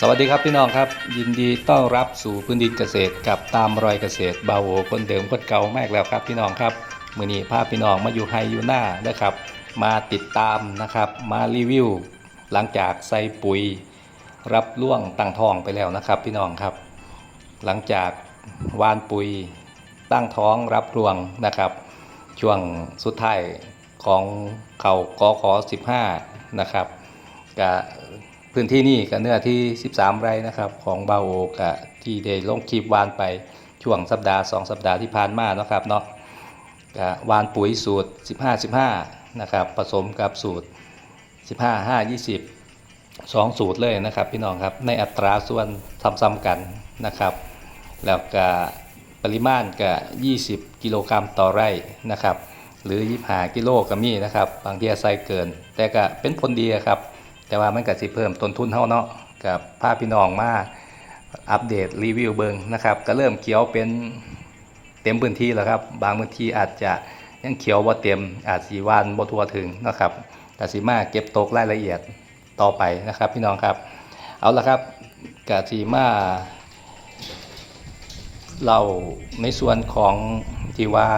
สวัสดีครับพี่น้องครับ ยินดีต้อนรับสู่พื้นดินเกษตรกับตามรอยเกษตรบาโวคนเดิมคนเก่ามากแล้วครับพี่น้องครับมือนี้พาพพี่น้องมาอยู่ไฮอยู่หน้านะครับ มาติดตามนะครับมารีวิว หลังจากใส่ปุ๋ย รับล่วงตั้งท้องไปแล้วนะครับ พี่น้องครับ หลังจากวานปุ๋ยตั้งท้องรับรวงนะครับ ช่วงสุดท้ายของเขากอขอ15นะครับกับ พื้นที่นี่กับเนื้อที่ 13 ไร่นะครับของบาโอกับที่ได้ลงคลิปวานไปช่วงสัปดาห์ 2 สัปดาห์ที่ผ่านมาเนาะครับเนาะกับวานปุ๋ยสูตร 15 15 นะครับผสมกับสูตร 15 5 20 2 สูตรเลยนะครับพี่น้องครับในอัตราส่วนซ้ำๆกันนะครับ แล้วก็ปริมาณก็20 กิโลกรัมต่อไร่นะครับ หรือ 25 กิโลก็มีนะครับ บางทีใส่เกิน แต่ก็เป็นผลดีครับ แต่ว่ามันก็สิเพิ่มต้นทุนเท่าเนาะกับภาพพี่น้องมาอัปเดตรีวิวเบิงนะครับ ก็เริ่มเขียวเป็นเต็มพื้นที่แล้วครับ บางพื้นที่อาจจะยังเขียวว่าเต็มอาจสีวานบ่ทั่วถึงนะครับแต่สีมาเก็บตกรายละเอียดต่อไปนะครับ พี่น้องครับ เอาละครับกาสีมาเราในส่วนของที่ว่า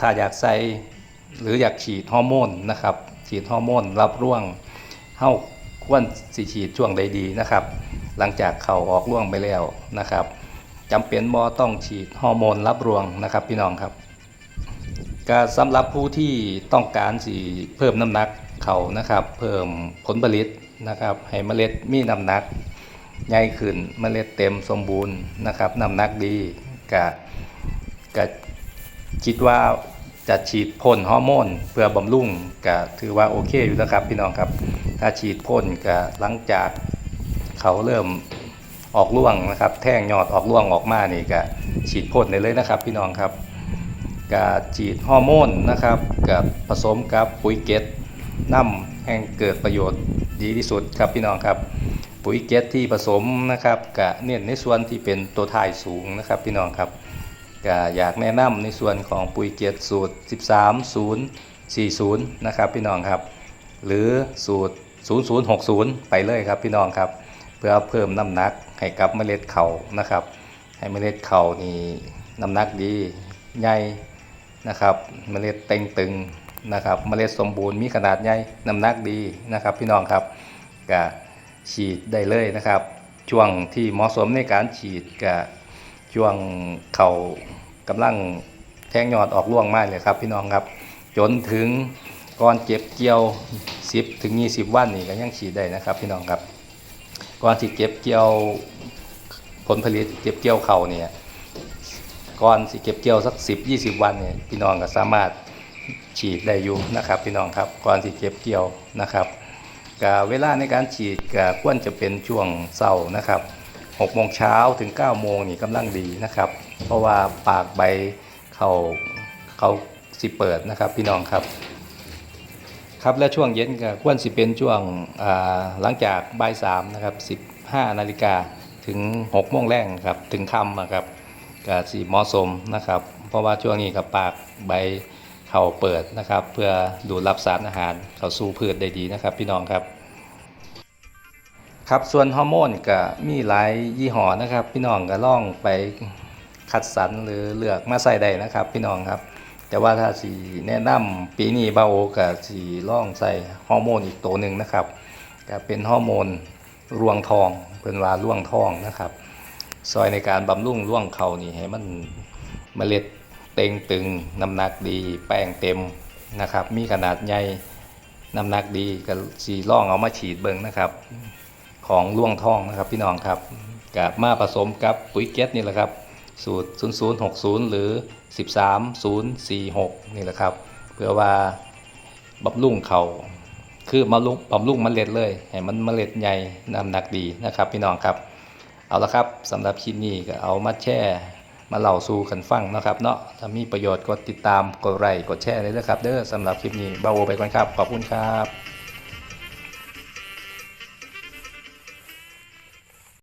ถ้าอยากใส่หรืออยากฉีดฮอร์โมนนะครับ ฉีดฮอร์โมนรับร่วง เฮาควรสิฉีดช่วงใดดีนะครับ หลังจากเขาออกร่วงไปแล้วนะครับจำเป็นบ่ต้องฉีดฮอร์โมนรับรวงนะครับพี่น้องครับก็สำหรับผู้ที่ต้องการสิเพิ่มน้ำหนักเขานะครับ เพิ่มผลผลิตนะครับให้เมล็ดมีน้ำหนักใหญ่ขึ้นเมล็ดเต็มสมบูรณ์นะครับน้ำหนักดีกะกะคิดว่า จะฉีดพ่นฮอร์โมนเพื่อบำรุงก็ถือว่าโอเคอยู่นะครับพี่น้องครับ ถ้าฉีดพ่นก็หลังจากเขาเริ่มออกร่วงนะครับ แท่งยอดออกร่วงออกมานี่ก็ฉีดพ่นเลยนะครับ พี่น้องครับก็ฉีดฮอร์โมนนะครับกับผสมกับปุ๋ยเกตน้ำแห่งเกิดประโยชน์ดีที่สุดครับพี่น้องครับ ปุ๋ยเกตที่ผสมนะครับก็เน้นในส่วนที่เป็นตัวถ่ายสูงนะครับพี่น้องครับ ก็อยากแนะนำในส่วนของปุ๋ยเกียรติสูตร 13040 นะครับพี่น้องครับ หรือสูตร 0060 ไปเลยครับพี่น้องครับ เพื่อเพิ่มน้ำหนักให้กับเมล็ดเข่านะครับ ให้เมล็ดเข่านี่น้ำหนักดีใหญ่นะครับเมล็ดเต็งตึงนะครับเมล็ดสมบูรณ์มีขนาดใหญ่น้ำหนักดีนะครับ พี่น้องครับก็ฉีดได้เลยนะครับ ช่วงที่เหมาะสมในการฉีดก็ ช่วงเขากำลังแทงยอดออกร่วงมากเลยครับ พี่น้องครับ จนถึงก่อนเก็บเกี่ยว 10 ถึง 20 วันนี่ก็ยังฉีดได้นะครับ พี่น้องครับก่อนที่เก็บเกี่ยวผลผลิตเก็บเกี่ยวเขาเนี่ยก่อนสิเก็บเกี่ยวสัก 10 20 วันเนี่ยพี่น้องก็สามารถฉีดได้อยู่นะครับ พี่น้องครับก่อนที่เก็บเกี่ยวนะครับก็เวลาในการฉีดก็ควรจะเป็นช่วงเช้านะครับ 6โมงเช้าถึง9โมงนี่กำลังดีนะครับ เพราะว่าปากใบเขาเขาสิเปิดนะครับพี่น้องครับ ครับและช่วงเย็นก็ควรสิเป็นช่วงหลังจากบ่ายสามนะครับ15นาฬิกาถึง6โมงแรงครับถึงค่ำนะครับก็สิเหมาะสมนะครับ เพราะว่าช่วงนี้กับปากใบเขาเปิดนะครับ เพื่อดูดรับสารอาหารเข้าสู่พืชได้ดีนะครับ พี่น้องครับ ครับส่วนฮอร์โมนก็มีหลายยี่ห้อนะครับ พี่น้องก็ล่องไปคัดสรรหรือเลือกมาใส่ได้นะครับ พี่น้องครับ แต่ว่าถ้าสีแนะนำปีนี้บาโอกับสีล่องใส่ฮอร์โมนอีกตัวหนึ่งนะครับก็เป็นฮอร์โมนรวงทองเป็นว่าร่วงทองนะครับ ซอยในการบำรุงร่วงเขานี่ให้มันเมล็ดเต็งตึงน้ำหนักดีแป้งเต็มนะครับ มีขนาดใหญ่น้ำหนักดีก็สีล่องเอามาฉีดเบิงนะครับ ของล่วงท่องนะครับพี่น้องครับกับมาผสมกับปุ๋ยเก็ตนี่แหละครับ สูตร 0060 หรือ 13046 นี่แหละครับ เพื่อว่าบำรุงเขาคือมาลุงบำรุงมเมล็ดเลยให้มันเมล็ดใหญ่น้ำหนักดีนะครับ พี่น้องครับ เอาละครับสำหรับคลิปนี้ก็เอามาแช่มาเล่าสู่กันฟังนะครับเนาะถ้ามีประโยชน์กดติดตามกดไลค์กดแชร์เลยนะครับ เด้อสำหรับคลิปนี้เบาโอไปก่อนครับ ขอบคุณครับ